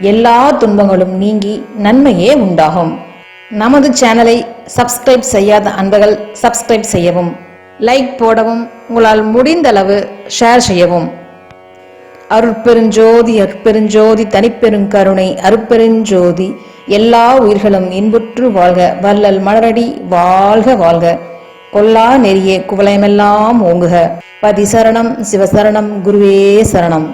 எல்லா துன்பங்களும் நீங்கி நன்மையே உண்டாகும். நமது சேனலை சப்ஸ்கிரைப் செய்யாத அன்பர்கள் சப்ஸ்கிரைப் செய்யவும் லைக் போடவும் உங்களால் முடிந்தளவு ஷேர் செய்யவும். அருட்பெருஞ்சோதி அற்பெருஞ்சோதி தனிப்பெருங்கருணை அருட்பெருஞ்சோதி எல்லா உயிர்களும் இன்புற்று வாழ்க வள்ளல் மலரடி வாழ்க வாழ்க. கொல்லா நெறியே குவலயமெல்லாம் ஓங்குக. பதி சரணம் சிவசரணம் குருவே சரணம்.